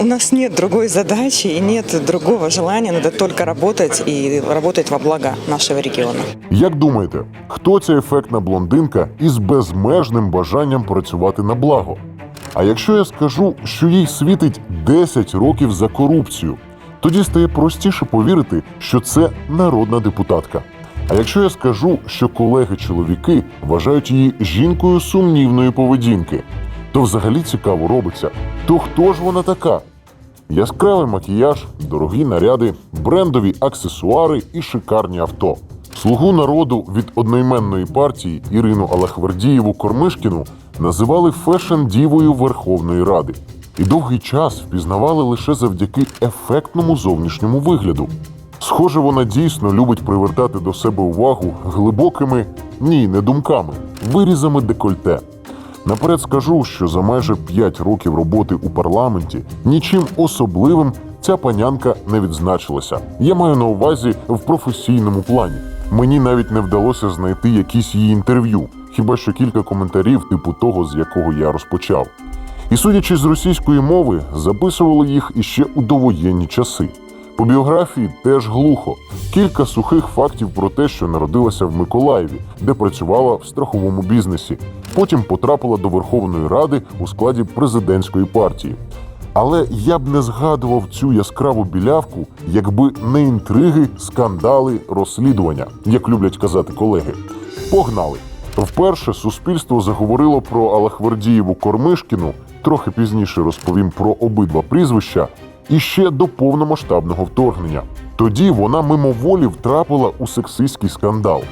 У нас нет другой задачи и нет другого желания. Надо только работать и работать во благо нашего региона. Як думаєте, хто ця ефектна блондинка із безмежним бажанням працювати на благо? А якщо я скажу, що їй світить 10 років за корупцію, тоді стає простіше повірити, що це народна депутатка. А якщо я скажу, що колеги-чоловіки вважають її жінкою сумнівної поведінки, то взагалі цікаво робиться. То хто ж вона така? Яскравий макіяж, дорогі наряди, брендові аксесуари і шикарні авто. Слугу народу від одноіменної партії Ірину Алахвердієву Кормишкіну називали фешн-дівою Верховної Ради. І довгий час впізнавали лише завдяки ефектному зовнішньому вигляду. Схоже, вона дійсно любить привертати до себе увагу глибокими, ні, не думками, вирізами декольте. Наперед скажу, що за майже 5 років роботи у парламенті нічим особливим ця панянка не відзначилася. Я маю на увазі в професійному плані. Мені навіть не вдалося знайти якісь її інтерв'ю, хіба що кілька коментарів, типу того, з якого я розпочав. І судячи з російської мови, записували їх іще у довоєнні часи. По біографії теж глухо. Кілька сухих фактів про те, що народилася в Миколаєві, де працювала в страховому бізнесі. Потім потрапила до Верховної Ради у складі президентської партії. Але я б не згадував цю яскраву білявку, якби не інтриги, скандали, розслідування, як люблять казати колеги. Погнали! Вперше суспільство заговорило про Алахвердієву Кормишкіну, трохи пізніше розповім про обидва прізвища, і ще до повномасштабного вторгнення. Тоді вона мимоволі втрапила у сексистський скандал.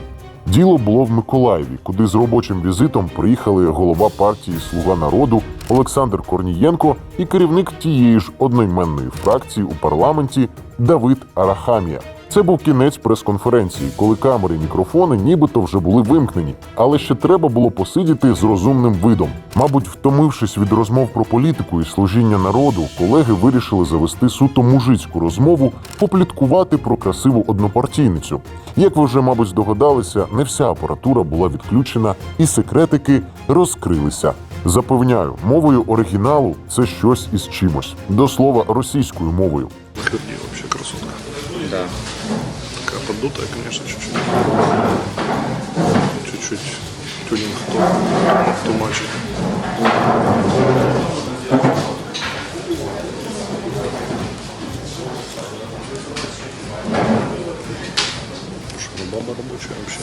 Діло було в Миколаєві, куди з робочим візитом приїхали голова партії Слуга народу Олександр Корнієнко і керівник тієї ж одноіменної фракції у парламенті Давид Арахамія. Це був кінець прес-конференції, коли камери і мікрофони нібито вже були вимкнені, але ще треба було посидіти з розумним видом. Мабуть, втомившись від розмов про політику і служіння народу, колеги вирішили завести суто мужицьку розмову, попліткувати про красиву однопартійницю. Як ви вже, мабуть, здогадалися, не вся апаратура була відключена, і секретики розкрилися. Запевняю, мовою оригіналу це щось із чимось. До слова, російською мовою. Красотка. Да. Такая поддутая, конечно, чуть-чуть. Чуть-чуть тюнинг мальчик. Слушай, ну баба рабочая вообще.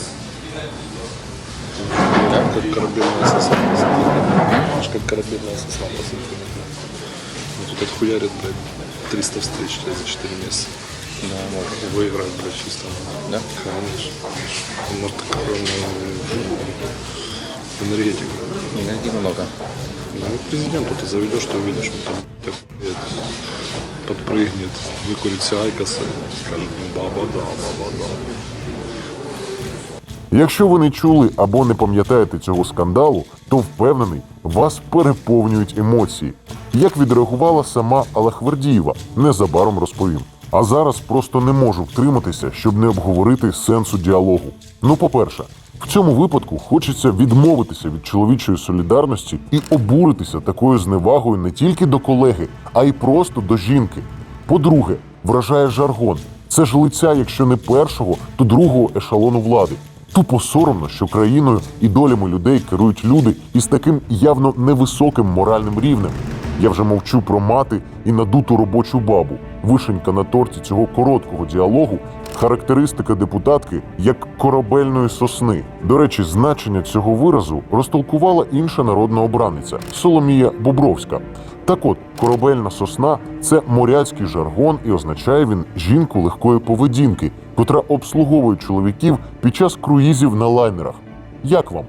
Как корабельная сосна. Знаешь, как корабельная сосна, по сути. Ну, тут отхуярит, блядь, 300 встреч за 4 месяца. Да, может. И выиграть, блядь, чисто. Да? Конечно. Может, такая энергетика. Энергии много. Ну, вот президенту ты заведешь, ты увидишь, он там так, блядь, подпрыгнет, выкурит все айкосы, скажет, ну, баба, да, баба, да. Якщо ви не чули або не пам'ятаєте цього скандалу, то впевнений, вас переповнюють емоції. Як відреагувала сама Алахвердієва, незабаром розповім. А зараз просто не можу втриматися, щоб не обговорити сенсу діалогу. Ну, по-перше, в цьому випадку хочеться відмовитися від чоловічої солідарності і обуритися такою зневагою не тільки до колеги, а й просто до жінки. По-друге, вражає жаргон. Це ж лиця, якщо не першого, то другого ешалону влади. Тупо соромно, що країною і долями людей керують люди із таким явно невисоким моральним рівнем. Я вже мовчу про мати і надуту робочу бабу. Вишенька на торті цього короткого діалогу характеристика депутатки як корабельної сосни. До речі, значення цього виразу розтолкувала інша народна обраниця Соломія Бобровська. Так от, корабельна сосна це моряцький жаргон, і означає він жінку легкої поведінки, котра обслуговує чоловіків під час круїзів на лайнерах. Як вам?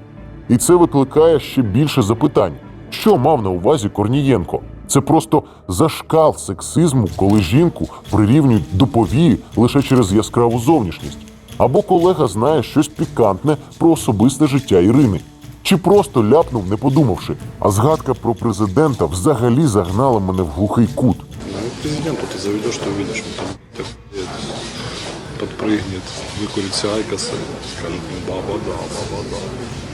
І це викликає ще більше запитань. Що мав на увазі Корнієнко? Це просто зашкал сексизму, коли жінку прирівнюють до повії лише через яскраву зовнішність. Або колега знає щось пікантне про особисте життя Ірини. Чи просто ляпнув, не подумавши, а згадка про президента взагалі загнала мене в глухий кут. Ну, вот президенту ты заведешь, ты увидишь, он там так, блядь, подпрыгнет, выкурит все айкосы, скажет, ну, баба, да, баба, да.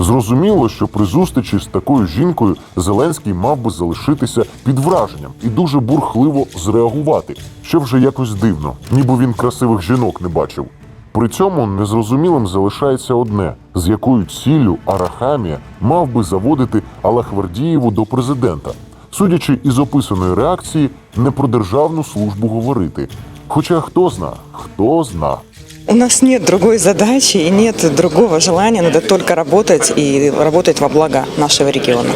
Зрозуміло, що при зустрічі з такою жінкою Зеленський мав би залишитися під враженням і дуже бурхливо зреагувати, що вже якось дивно, ніби він красивих жінок не бачив. При цьому незрозумілим залишається одне: з якою ціллю Арахамія мав би заводити Алахвердієву до президента. Судячи із описаної реакції, не про державну службу говорити. Хоча хто зна, хто зна. У нас нет другой задачи и нет другого желания, надо только работать и работать во благо нашего региона.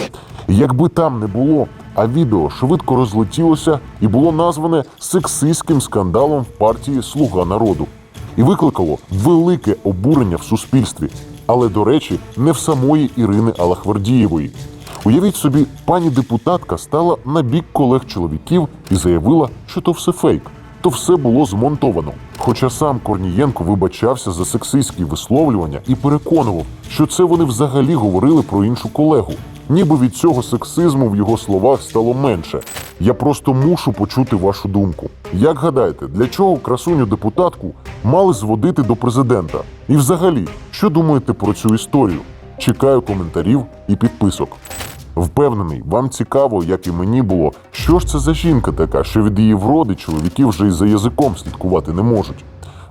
Якби там не було, а відео швидко розлетілося і було назване сексистським скандалом в партії Слуга народу і викликало велике обурення в суспільстві. Але, до речі, не в самої Ірини Алахвердієвої. Уявіть собі, пані депутатка стала на бік колег чоловіків і заявила, що то все фейк, то все було змонтовано. Хоча сам Корнієнко вибачався за сексистські висловлювання і переконував, що це вони взагалі говорили про іншу колегу. Ніби від цього сексизму в його словах стало менше. Я просто мушу почути вашу думку. Як гадаєте, для чого красуню депутатку мали зводити до президента? І взагалі, що думаєте про цю історію? Чекаю коментарів і підписок. Впевнений, вам цікаво, як і мені було, що ж це за жінка така, що від її вроди чоловіки вже і за язиком слідкувати не можуть.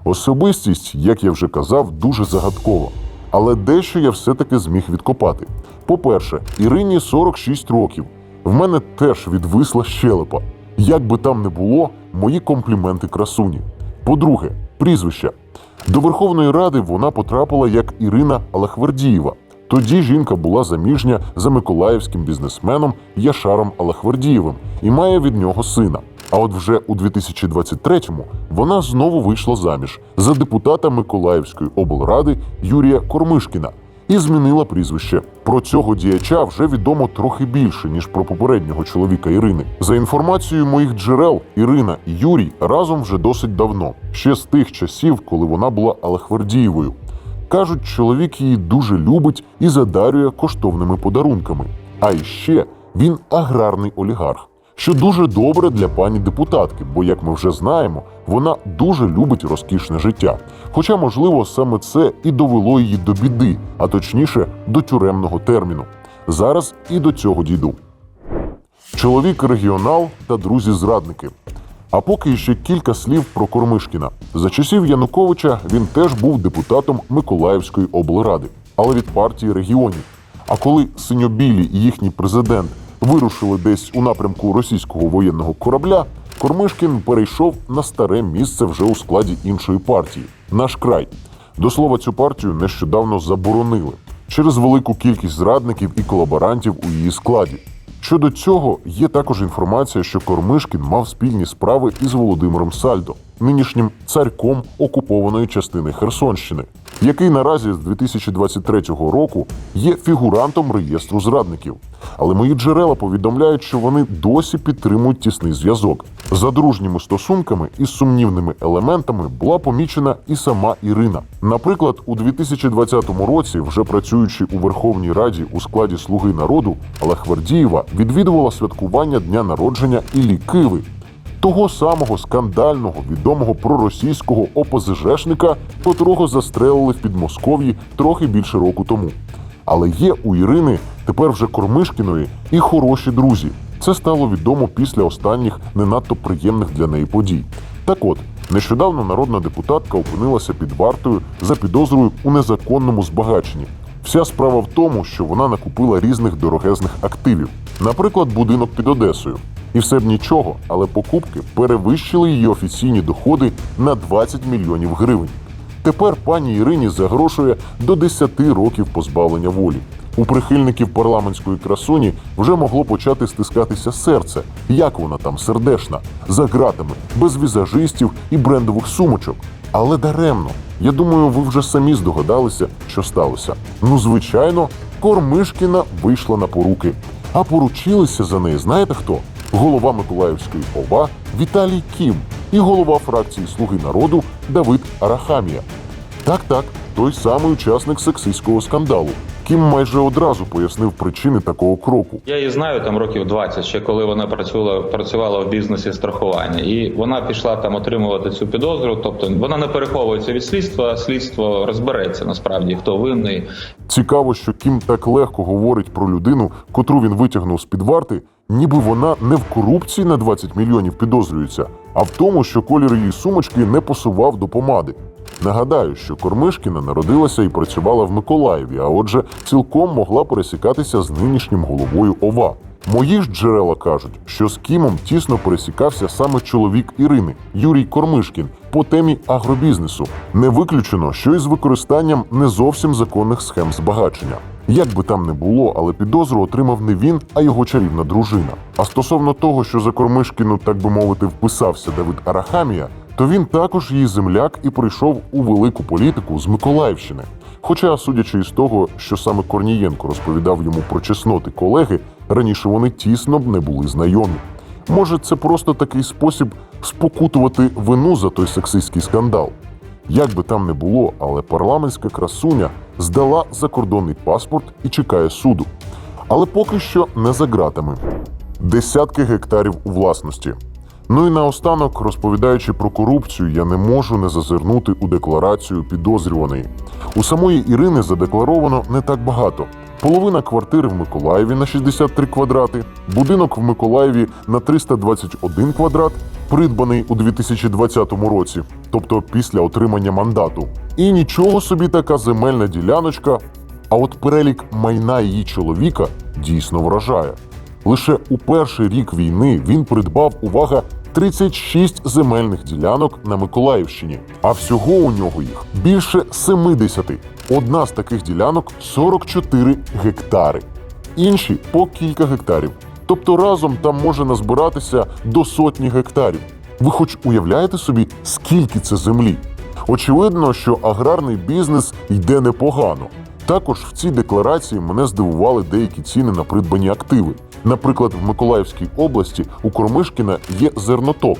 Особистість, як я вже казав, дуже загадкова. Але дещо я все-таки зміг відкопати. По-перше, Ірині 46 років. В мене теж відвисла щелепа. Як би там не було, мої компліменти красуні. По-друге, прізвище. До Верховної Ради вона потрапила як Ірина Алахвердієва. Тоді жінка була заміжня за миколаївським бізнесменом Яшаром Алахвердієвим і має від нього сина. А от вже у 2023-му вона знову вийшла заміж за депутата Миколаївської облради Юрія Кормишкіна і змінила прізвище. Про цього діяча вже відомо трохи більше ніж про попереднього чоловіка Ірини. За інформацією моїх джерел, Ірина і Юрій разом вже досить давно, ще з тих часів, коли вона була Алахвердієвою. Кажуть, чоловік її дуже любить і задарює коштовними подарунками. А іще він аграрний олігарх, що дуже добре для пані депутатки, бо, як ми вже знаємо, вона дуже любить розкішне життя. Хоча, можливо, саме це і довело її до біди, а точніше до тюремного терміну. Зараз і до цього дійду. Чоловік регіонал та друзі-зрадники. А поки ще кілька слів про Кормишкіна. За часів Януковича він теж був депутатом Миколаївської облради, але від партії регіонів. А коли синьобілі і їхній президент вирушили десь у напрямку російського воєнного корабля, Кормишкін перейшов на старе місце вже у складі іншої партії наш край. До слова, цю партію нещодавно заборонили через велику кількість зрадників і колаборантів у її складі. Щодо цього, є також інформація, що Кормишкін мав спільні справи із Володимиром Сальдо, нинішнім царьком окупованої частини Херсонщини, який наразі з 2023 року є фігурантом реєстру зрадників. Але мої джерела повідомляють, що вони досі підтримують тісний зв'язок. За дружніми стосунками із сумнівними елементами була помічена і сама Ірина. Наприклад, у 2020 році, вже працюючи у Верховній Раді у складі Слуги народу, Алахвердієва відвідувала святкування дня народження Іллі Киви, того самого скандального відомого проросійського ОПЗЖшника, котрого застрелили в Підмосков'ї трохи більше року тому. Але є у Ірини тепер вже Кормишкіної і хороші друзі. Це стало відомо після останніх не надто приємних для неї подій. Так от, нещодавно народна депутатка опинилася під вартою за підозрою у незаконному збагаченні. Вся справа в тому, що вона накупила різних дорогезних активів, наприклад, будинок під Одесою. І все б нічого, але покупки перевищили її офіційні доходи на 20 мільйонів гривень. Тепер пані Ірині загрошує до 10 років позбавлення волі. У прихильників парламентської красуні вже могло почати стискатися серце, як вона там сердешна, за ґратами, без візажистів і брендових сумочок. Але даремно. Я думаю, ви вже самі здогадалися, що сталося. Ну, звичайно, Кормишкіна вийшла на поруки. А поручилися за неї, знаєте хто? Голова Миколаївської ОВА Віталій Кім і голова фракції Слуги народу Давид Арахамія. Так, так, той самий учасник сексистського скандалу. Кім майже одразу пояснив причини такого кроку. Я її знаю там років 20, ще коли вона працювала, працювала в бізнесі страхування, і вона пішла там отримувати цю підозру. Тобто вона не переховується від слідства. Слідство розбереться насправді, хто винний. Цікаво, що Кім так легко говорить про людину, котру він витягнув з під варти, ніби вона не в корупції на 20 мільйонів підозрюється, а в тому, що колір її сумочки не посував до помади. Нагадаю, що Кормишкіна народилася і працювала в Миколаєві, а отже, цілком могла пересікатися з нинішнім головою ОВА. Мої ж джерела кажуть, що з Кімом тісно пересікався саме чоловік Ірини Юрій Кормишкін по темі агробізнесу. Не виключено, що із використанням не зовсім законних схем збагачення. Як би там не було, але підозру отримав не він, а його чарівна дружина. А стосовно того, що за Кормишкіну, так би мовити, вписався Давид Арахамія, то він також її земляк і прийшов у велику політику з Миколаївщини. Хоча, судячи із того, що саме Корнієнко розповідав йому про чесноти колеги, раніше вони тісно б не були знайомі. Може, це просто такий спосіб спокутувати вину за той сексистський скандал. Як би там не було, але парламентська красуня здала закордонний паспорт і чекає суду. Але поки що не за ґратами. Десятки гектарів у власності. Ну і наостанок, розповідаючи про корупцію, я не можу не зазирнути у декларацію підозрюваної. У самої Ірини задекларовано не так багато. Половина квартири в Миколаєві на 63 квадрати, будинок в Миколаєві на 321 квадрат, придбаний у 2020 році, тобто після отримання мандату. І нічого собі така земельна діляночка. А от перелік майна її чоловіка дійсно вражає. Лише у перший рік війни він придбав увага 36 земельних ділянок на Миколаївщині, а всього у нього їх більше 70. Одна з таких ділянок 44 гектари, інші по кілька гектарів. Тобто разом там може назбиратися до сотні гектарів. Ви хоч уявляєте собі, скільки це землі? Очевидно, що аграрний бізнес йде непогано. Також в цій декларації мене здивували деякі ціни на придбані активи. Наприклад, в Миколаївській області у Кормишкіна є зерноток,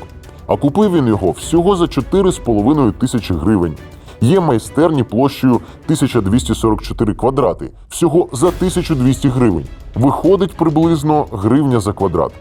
а купив він його всього за 4,5 тисячі гривень. Є майстерні площею 1244 квадрати, всього за 1200 гривень. Виходить приблизно гривня за квадрат.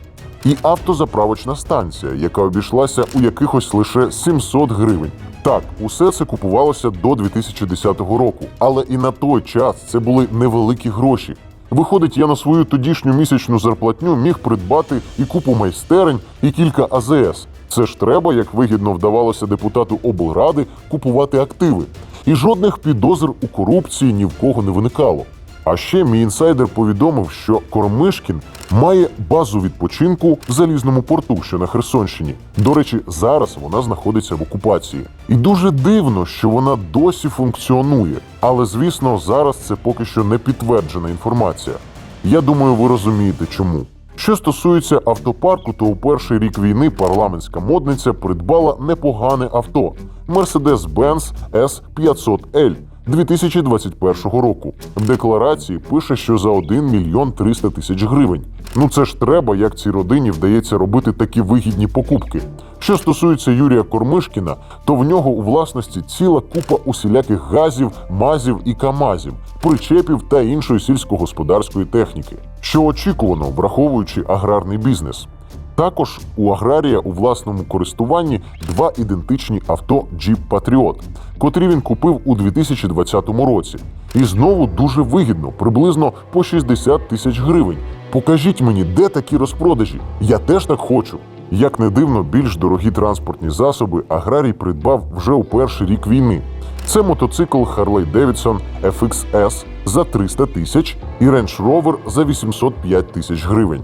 І автозаправочна станція, яка обійшлася у якихось лише 700 гривень. Так, усе це купувалося до 2010 року, але і на той час це були невеликі гроші. Виходить, я на свою тодішню місячну зарплатню міг придбати і купу майстерень, і кілька АЗС. Це ж треба, як вигідно вдавалося депутату облради, купувати активи. І жодних підозр у корупції ні в кого не виникало. А ще мій інсайдер повідомив, що Кормишкін має базу відпочинку в залізному порту, що на Херсонщині. До речі, зараз вона знаходиться в окупації. І дуже дивно, що вона досі функціонує. Але звісно, зараз це поки що не підтверджена інформація. Я думаю, ви розумієте чому. Що стосується автопарку, то у перший рік війни парламентська модниця придбала непогане авто Mercedes-Benz S500L 2021 року. В декларації пише, що за 1 мільйон 300 тисяч гривень. Ну це ж треба, як цій родині вдається робити такі вигідні покупки. Що стосується Юрія Кормишкіна, то в нього у власності ціла купа усіляких газів, мазів і камазів, причепів та іншої сільськогосподарської техніки, що очікувано, враховуючи аграрний бізнес. Також у аграрія у власному користуванні два ідентичні авто Jeep Patriot, котрі він купив у 2020 році. І знову дуже вигідно, приблизно по 60 тисяч гривень. Покажіть мені, де такі розпродажі. Я теж так хочу. Як не дивно, більш дорогі транспортні засоби аграрій придбав вже у перший рік війни. Це мотоцикл Harley Davidson FXS за 300 тисяч і Range Rover за 805 тисяч гривень.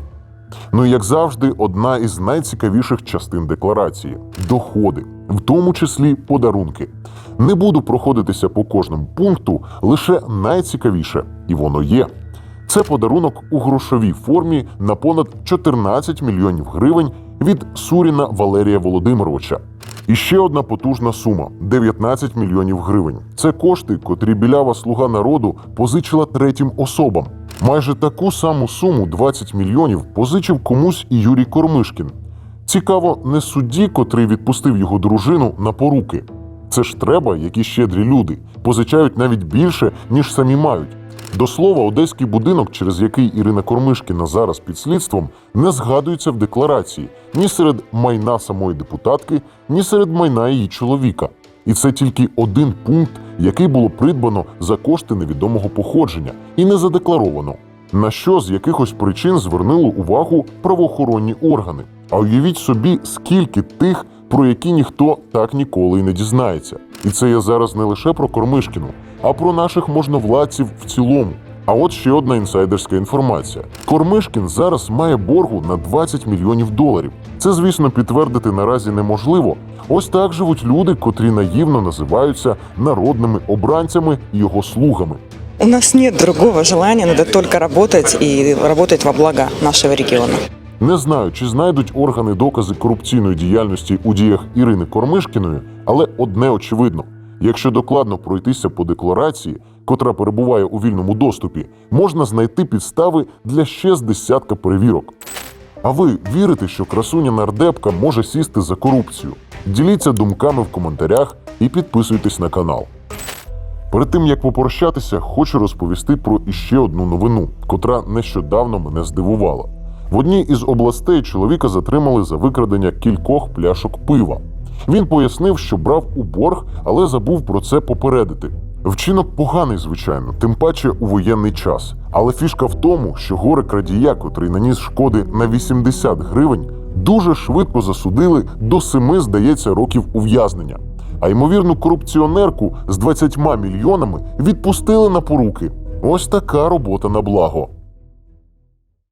Ну і як завжди, одна із найцікавіших частин декларації доходи, в тому числі подарунки. Не буду проходитися по кожному пункту, лише найцікавіше, і воно є. Це подарунок у грошовій формі на понад 14 мільйонів гривень від Суріна Валерія Володимировича. І ще одна потужна сума 19 мільйонів гривень. Це кошти, котрі білява слуга народу позичила третім особам. Майже таку саму суму 20 мільйонів позичив комусь і Юрій Кормишкін. Цікаво, не судді, котрий відпустив його дружину на поруки. Це ж треба, які щедрі люди позичають навіть більше, ніж самі мають. До слова, одеський будинок, через який Ірина Кормишкіна зараз під слідством, не згадується в декларації ні серед майна самої депутатки, ні серед майна її чоловіка. І це тільки один пункт, який було придбано за кошти невідомого походження і не задекларовано. На що з якихось причин звернули увагу правоохоронні органи. А уявіть собі, скільки тих, про які ніхто так ніколи й не дізнається. І це я зараз не лише про Кормишкіну, а про наших можновладців в цілому. А от ще одна інсайдерська інформація: Кормишкін зараз має боргу на 20 мільйонів доларів. Це, звісно, підтвердити наразі неможливо. Ось так живуть люди, котрі наївно називаються народними обранцями і його слугами. У нас нет другого желания, надо только работать и работать во благо нашего региона. Не знаю, чи знайдуть органи докази корупційної діяльності у діях Ірини Кормишкіної, але одне очевидно: якщо докладно пройтися по декларації, котра перебуває у вільному доступі, можна знайти підстави для ще з десятка перевірок. А ви вірите, що красуня нардепка може сісти за корупцію? Діліться думками в коментарях і підписуйтесь на канал. Перед тим як попрощатися, хочу розповісти про іще одну новину, котра нещодавно мене здивувала. В одній із областей чоловіка затримали за викрадення кількох пляшок пива. Він пояснив, що брав у борг, але забув про це попередити. Вчинок поганий, звичайно, тим паче у воєнний час. Але фішка в тому, що горе крадія, котрий наніс шкоди на 80 гривень, дуже швидко засудили до семи, здається, років ув'язнення. А ймовірну корупціонерку з 20 мільйонами відпустили на поруки. Ось така робота на благо.